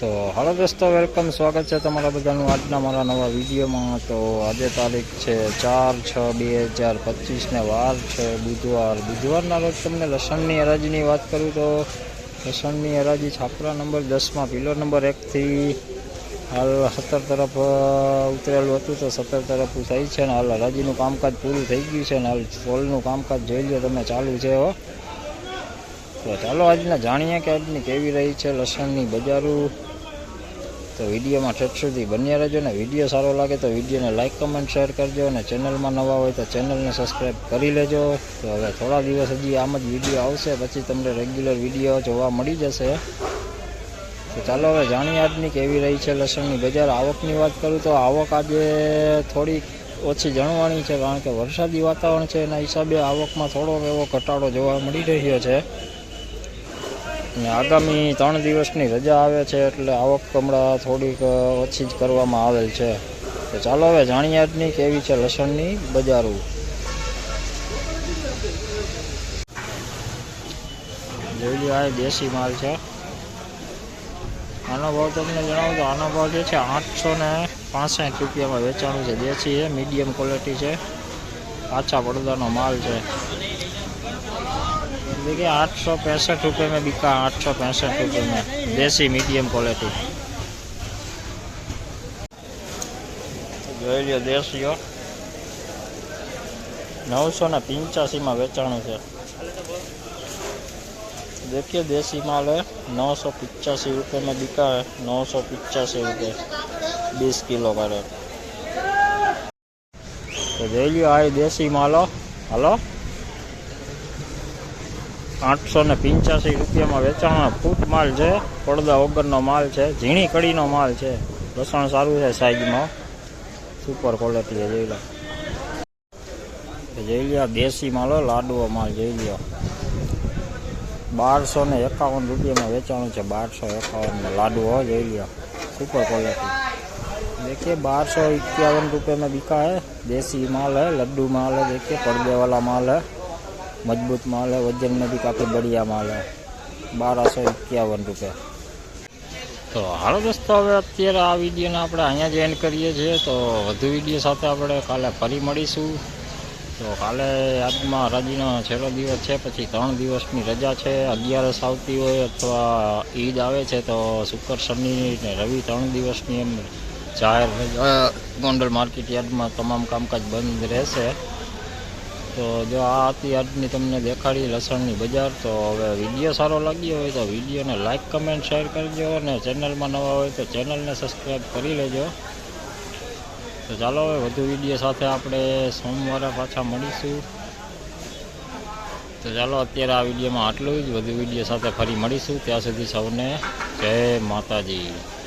તો હલો દોસ્તો વેલકમ સ્વાગત છે તમારા બધાનું. આજના મારા નવા વિડીયોમાં તો આજે તારીખ છે ચાર છ બે હજાર પચીસને વાર છે બુધવાર. બુધવારના રોજ તમને લસણની હરાજીની વાત કરું તો લસણની હરાજી છાપરા નંબર દસમાં પિલર નંબર એકથી હાલ સત્તર તરફ ઉતરેલું હતું તો સત્તર તરફ થઈ છે ને હાલ હરાજીનું કામકાજ પૂરું થઈ ગયું છે ને હાલ સોલનું કામકાજ જોઈ લો તમે, ચાલુ છે હો. તો ચાલો આજના જાણીએ કે આજની કેવી રહી છે લસણની બજારું. તો વિડીયોમાં ઠેઠ સુધી બન્યા રહેજો ને. વીડિયો સારો લાગે તો વિડીયોને લાઇક કમેન્ટ શેર કરજો અને ચેનલમાં નવા હોય તો ચેનલને સબસ્ક્રાઈબ કરી લેજો. તો હવે થોડા દિવસ હજી આમ જ વીડિયો આવશે. પછી તમને રેગ્યુલર વીડિયો જોવા મળી જશે. તો ચાલો હવે જાણીએ આજની કેવી રહી છે લસણની બજાર. આવકની વાત કરું તો આવક આજે થોડી ઓછી જણવાની છે, કારણ કે વરસાદી વાતાવરણ છે. એના હિસાબે આવકમાં થોડો એવો ઘટાડો જોવા મળી રહ્યો છે. અને આગામી ત્રણ દિવસની રજા આવે છે એટલે આવક કમળા થોડીક ઓછી જ કરવામાં આવેલ છે. તો ચાલો હવે જાણીએ આજની કેવી છે લસણની બજારો. જોઈ આ દેશી માલ છે. આનો ભાવ તમને જણાવું તો આનો ભાવ જે છે આઠસો ને પાસઠ રૂપિયામાં વેચાણું છે. દેશી છે મીડિયમ ક્વોલિટી છે. આછા પડદાનો માલ છે. देखिए आठ सौ पैंसठ रुपये में बिका आठ सौ पैंसठ रुपये में देसी मीडियम क्वालिटी જોઈ લ્યો દેશીઓ નવસો ને પિંચાસીમાં વેચાણું છે देखिए देसी माल है नौ सौ पिचासी रुपये में बिका है नौ सौ पिचासी रुपये बीस किलो का रेट તો જોઈ લ્યો આ દેશી માલો હલો આઠસો ને પંચ્યાસી રૂપિયામાં વેચાણો ફૂટ માલ છે પડદા વગરનો માલ છે ઝીણી કડીનો માલ છે લસણ સારું છે સાઈઝમાં સુપર ક્વોલિટી છે જોઈ લો તો જોઈ લ્યો આ દેશી માલ હો, લાડવો માલ જોઈ લ્યો બારસો ને એકાવન રૂપિયામાં વેચાણું છે બારસો એકાવન લાડવો હો, જોઈ લ્યો सुपर क्वालिटी देखिए बारह सौ इक्यावन रुपये में बिका है देसी माल है लड्डू माल है देखिए पर्दे वाला माल है मजबूत माल है वजन में भी काफ़ी बढ़िया माल है बारह सौ इक्यावन रुपये તો હાલો દોસ્તો હવે અત્યારે આ વિડીયોને આપણે અહીંયા જ એન્ડ કરીએ છીએ તો વધુ વિડીયો સાથે આપણે કાલે ફરી મળીશું તો કાલે આજમાં હરાજીનો છેલ્લો દિવસ છે પછી ત્રણ દિવસની રજા છે અગિયારસ આવતી હોય અથવા ઈદ આવે છે તો શુક્ર શનિ ને રવિ ત્રણ દિવસની એમ જાહેર રજા ગોંડલ માર્કેટ યાર્ડમાં તમામ કામકાજ બંધ રહેશે તો જો આ હતી આજની તમને દેખાડી લસણની બજાર, તો હવે વીડિયો સારો લાગ્યો હોય તો વિડીયોને લાઇક કમેન્ટ શેર કરજો અને ચેનલમાં નવા હોય તો ચેનલને સબસ્ક્રાઈબ કરી લેજો. તો ચાલો હવે વધુ વીડિયો સાથે આપણે સોમવારે પાછા મળીશું. તો ચાલો અત્યારે આ વિડીયોમાં આટલું જ. વધુ વીડિયો સાથે ફરી મળીશું. ત્યાં સુધી સૌને જય માતાજી.